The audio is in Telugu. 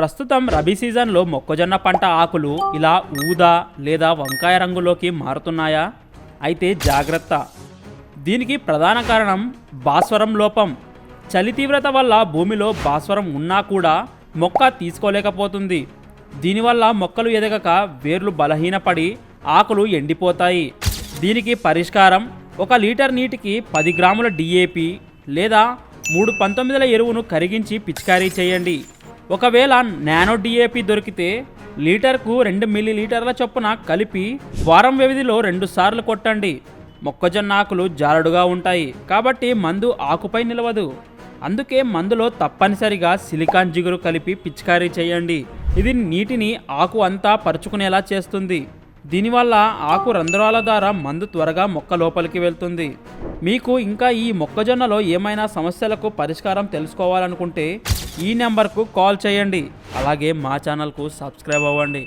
ప్రస్తుతం రబీ సీజన్లో మొక్కజొన్న పంట ఆకులు ఇలా ఊదా లేదా వంకాయ రంగులోకి మారుతున్నాయా? అయితే జాగ్రత్త. దీనికి ప్రధాన కారణం భాస్వరం లోపం. చలి తీవ్రత వల్ల భూమిలో భాస్వరం ఉన్నా కూడా మొక్క తీసుకోలేకపోతుంది. దీనివల్ల మొక్కలు ఎదగక వేర్లు బలహీనపడి ఆకులు ఎండిపోతాయి. దీనికి పరిష్కారం ఒక లీటర్ నీటికి పది గ్రాముల డిఏపి లేదా మూడు పంతొమ్మిదిల ఎరువును కరిగించి పిచికారీ చేయండి. ఒకవేళ నానో డిఏపి దొరికితే లీటర్కు రెండు మిల్లీ లీటర్ల చొప్పున కలిపి వారం వ్యవధిలో రెండు సార్లు కొట్టండి. మొక్కజొన్న ఆకులు జారుడుగా ఉంటాయి. కాబట్టి మందు ఆకుపై నిలవదు. అందుకే మందులో తప్పనిసరిగా సిలికాన్ జిగురు కలిపి పిచికారీ చేయండి. ఇది నీటిని ఆకు అంతా పరుచుకునేలా చేస్తుంది. దీనివల్ల ఆకు రంధ్రాల ద్వారా మందు త్వరగా మొక్క లోపలికి వెళ్తుంది. మీకు ఇంకా ఈ మొక్కజొన్నలో ఏమైనా సమస్యలకు పరిష్కారం తెలుసుకోవాలనుకుంటే ఈ నెంబర్కు కాల్ చేయండి. అలాగే మా ఛానల్కు సబ్స్క్రైబ్ అవ్వండి.